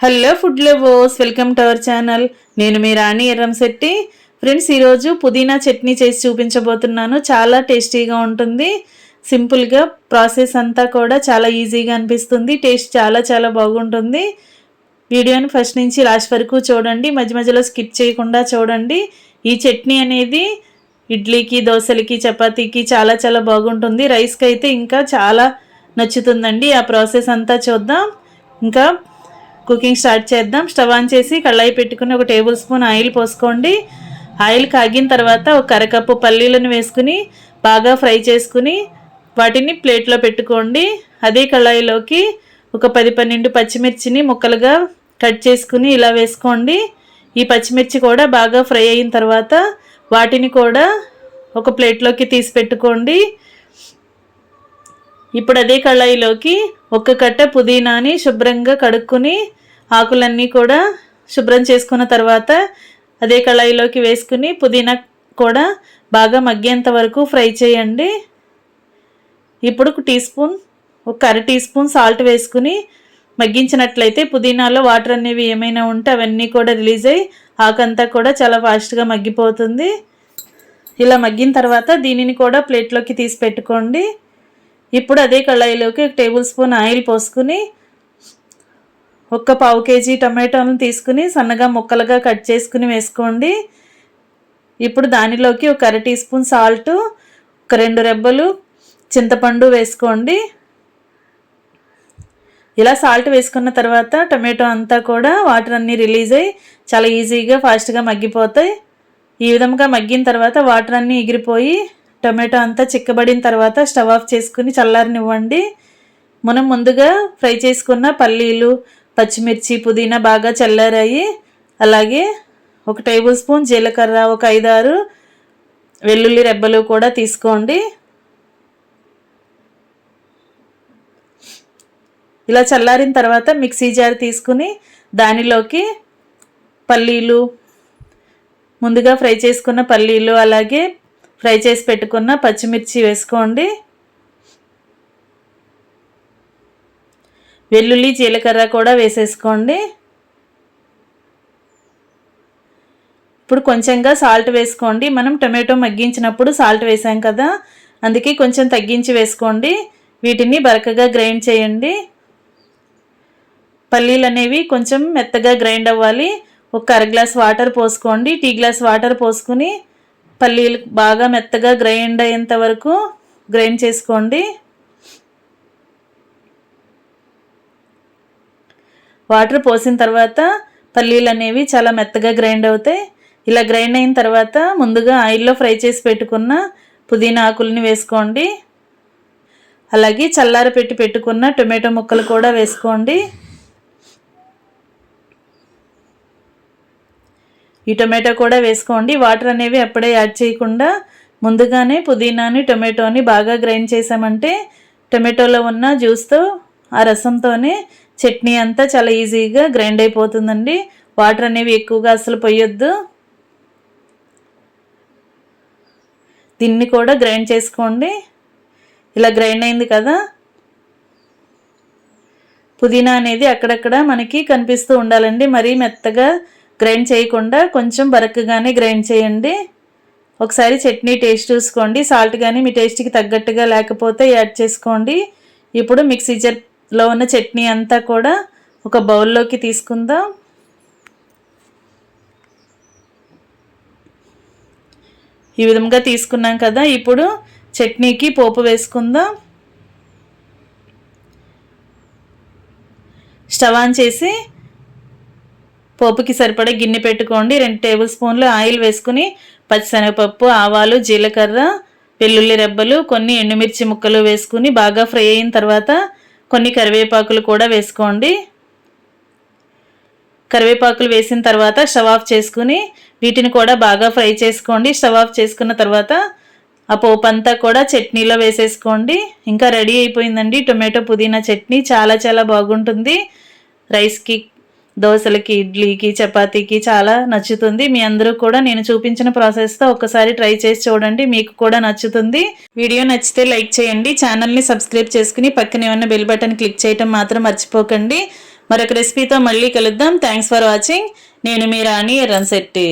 Hello food lovers welcome to our channel. నేను మీ రాణి Erramsetti friends ఈరోజు పుదీనా చట్నీ చేసి చూపించబోతున్నాను. చాలా టేస్టీగా ఉంటుంది. సింపుల్గా ప్రాసెస్ అంతా కూడా చాలా ఈజీగా అనిపిస్తుంది. టేస్ట్ చాలా చాలా బాగుంటుంది. వీడియోని ఫస్ట్ నుంచి లాస్ట్ వరకు చూడండి. మధ్య మధ్యలో స్కిప్ చేయకుండా చూడండి. ఈ చట్నీ అనేది ఇడ్లీకి దోశలకి చపాతీకి చాలా చాలా బాగుంటుంది. రైస్కి అయితే ఇంకా చాలా నచ్చుతుందండి. ఆ ప్రాసెస్ అంతా చూద్దాం. ఇంకా కుకింగ్ స్టార్ట్ చేద్దాం. స్టవ్ ఆన్ చేసి కళ్ళాయి పెట్టుకుని ఒక టేబుల్ స్పూన్ ఆయిల్ పోసుకోండి. ఆయిల్ కాగిన తర్వాత ఒక అరకప్పు పల్లీలను వేసుకుని బాగా ఫ్రై చేసుకుని వాటిని ప్లేట్లో పెట్టుకోండి. అదే కళాయిలోకి ఒక పది పన్నెండు పచ్చిమిర్చిని ముక్కలుగా కట్ చేసుకుని ఇలా వేసుకోండి. ఈ పచ్చిమిర్చి కూడా బాగా ఫ్రై అయిన తర్వాత వాటిని కూడా ఒక ప్లేట్లోకి తీసి పెట్టుకోండి. ఇప్పుడు అదే కళాయిలోకి ఒక్క కట్ట పుదీనాని శుభ్రంగా కడుక్కుని ఆకులన్నీ కూడా శుభ్రం చేసుకున్న తర్వాత అదే కళాయిలోకి వేసుకుని పుదీనా కూడా బాగా మగ్గేంత వరకు ఫ్రై చేయండి. ఇప్పుడు ఒక టీ స్పూన్ ఒక అర టీ స్పూన్ సాల్ట్ వేసుకుని మగ్గించినట్లయితే పుదీనాలో వాటర్ అనేవి ఏమైనా ఉంటే అవన్నీ కూడా రిలీజ్ అయ్యి ఆకంతా కూడా చాలా ఫాస్ట్గా మగ్గిపోతుంది. ఇలా మగ్గిన తర్వాత దీనిని కూడా ప్లేట్లోకి తీసి పెట్టుకోండి. ఇప్పుడు అదే కళాయిలోకి ఒక టేబుల్ స్పూన్ ఆయిల్ పోసుకుని ఒక్క పావు కేజీ టమాటోలను తీసుకుని సన్నగా ముక్కలుగా కట్ చేసుకుని వేసుకోండి. ఇప్పుడు దానిలోకి ఒక అర టీ స్పూన్ సాల్ట్ ఒక రెండు రెబ్బలు చింతపండు వేసుకోండి. ఇలా సాల్ట్ వేసుకున్న తర్వాత టమాటో అంతా కూడా వాటర్ అన్నీ రిలీజ్ అయ్యి చాలా ఈజీగా ఫాస్ట్గా మగ్గిపోతాయి. ఈ విధంగా మగ్గిన తర్వాత వాటర్ అన్నీ ఎగిరిపోయి టమాటో అంతా చిక్కబడిన తర్వాత స్టవ్ ఆఫ్ చేసుకుని చల్లారనివ్వండి. మనం ముందుగా ఫ్రై చేసుకున్న పల్లీలు పచ్చిమిర్చి పుదీనా బాగా చల్లారాయి. అలాగే ఒక టేబుల్ స్పూన్ జీలకర్ర ఒక ఐదారు వెల్లుల్లి రెబ్బలు కూడా తీసుకోండి. ఇలా చల్లారిన తర్వాత మిక్సీ జార్ తీసుకుని దానిలోకి పల్లీలు ముందుగా ఫ్రై చేసుకున్న పల్లీలు అలాగే ఫ్రై చేసి పెట్టుకున్న పచ్చిమిర్చి వేసుకోండి. వెల్లుల్లి జీలకర్ర కూడా వేసేసుకోండి. ఇప్పుడు కొంచెంగా సాల్ట్ వేసుకోండి. మనం టమాటో మగ్గించినప్పుడు సాల్ట్ వేసాం కదా అందుకే కొంచెం తగ్గించి వేసుకోండి. వీటిని బరకగా గ్రైండ్ చేయండి. పల్లీలు అనేవి కొంచెం మెత్తగా గ్రైండ్ అవ్వాలి. ఒక అర గ్లాస్ వాటర్ పోసుకోండి. టీ గ్లాస్ వాటర్ పోసుకుని పల్లీలు బాగా మెత్తగా గ్రైండ్ అయ్యేంత వరకు గ్రైండ్ చేసుకోండి. వాటర్ పోసిన తర్వాత పల్లీలు అనేవి చాలా మెత్తగా గ్రైండ్ అవుతాయి. ఇలా గ్రైండ్ అయిన తర్వాత ముందుగా ఆయిల్లో ఫ్రై చేసి పెట్టుకున్న పుదీనా ఆకుల్ని వేసుకోండి. అలాగే చల్లార పెట్టి పెట్టుకున్న టొమాటో ముక్కలు కూడా వేసుకోండి. ఈ టొమాటో కూడా వేసుకోండి. వాటర్ అనేవి అప్పుడే యాడ్ చేయకుండా ముందుగానే పుదీనాని టొమాటోని బాగా గ్రైండ్ చేసామంటే టొమాటోలో ఉన్న జ్యూస్తో ఆ రసంతోనే చట్నీ అంతా చాలా ఈజీగా గ్రైండ్ అయిపోతుందండి. వాటర్ అనేవి ఎక్కువగా అసలు పోయొద్దు. దీన్ని కూడా గ్రైండ్ చేసుకోండి. ఇలా గ్రైండ్ అయింది కదా. పుదీనా అనేది అక్కడక్కడ మనకి కనిపిస్తూ ఉండాలండి. మరీ మెత్తగా గ్రైండ్ చేయకుండా కొంచెం బరకగానే గ్రైండ్ చేయండి. ఒకసారి చట్నీ టేస్ట్ చూసుకోండి. సాల్ట్ కానీ మీ టేస్ట్కి తగ్గట్టుగా లేకపోతే యాడ్ చేసుకోండి. ఇప్పుడు మిక్సీ జార్లో ఉన్న చట్నీ అంతా కూడా ఒక బౌల్లోకి తీసుకుందాం. ఈ విధంగా తీసుకున్నాం కదా ఇప్పుడు చట్నీకి పోపు వేసుకుందాం. స్టవ్ ఆన్ చేసి పోపుకి సరిపడే గిన్నె పెట్టుకోండి. రెండు టేబుల్ స్పూన్లు ఆయిల్ వేసుకుని పచ్చిశనగపప్పు ఆవాలు జీలకర్ర వెల్లుల్లి రెబ్బలు కొన్ని ఎండుమిర్చి ముక్కలు వేసుకుని బాగా ఫ్రై అయిన తర్వాత కొన్ని కరివేపాకులు కూడా వేసుకోండి. కరివేపాకులు వేసిన తర్వాత స్టవ్ ఆఫ్ చేసుకుని వీటిని కూడా బాగా ఫ్రై చేసుకోండి. స్టవ్ ఆఫ్ చేసుకున్న తర్వాత ఆ పోపు అంతా కూడా చట్నీలో వేసేసుకోండి. ఇంకా రెడీ అయిపోయిందండి టొమాటో పుదీనా చట్నీ. చాలా చాలా బాగుంటుంది. రైస్కి దోశలకి ఇడ్లీకి చపాతీకి చాలా నచ్చుతుంది. మీ అందరూ కూడా నేను చూపించిన ప్రాసెస్తో ఒకసారి ట్రై చేసి చూడండి. మీకు కూడా నచ్చుతుంది. వీడియో నచ్చితే లైక్ చేయండి. ఛానల్ని సబ్స్క్రైబ్ చేసుకుని పక్కనే ఉన్న బెల్ బటన్ క్లిక్ చేయటం మాత్రం మర్చిపోకండి. మరొక రెసిపీతో మళ్ళీ కలుద్దాం. Thanks for watching. నేను మీ రాణి ఎర్రంశెట్టి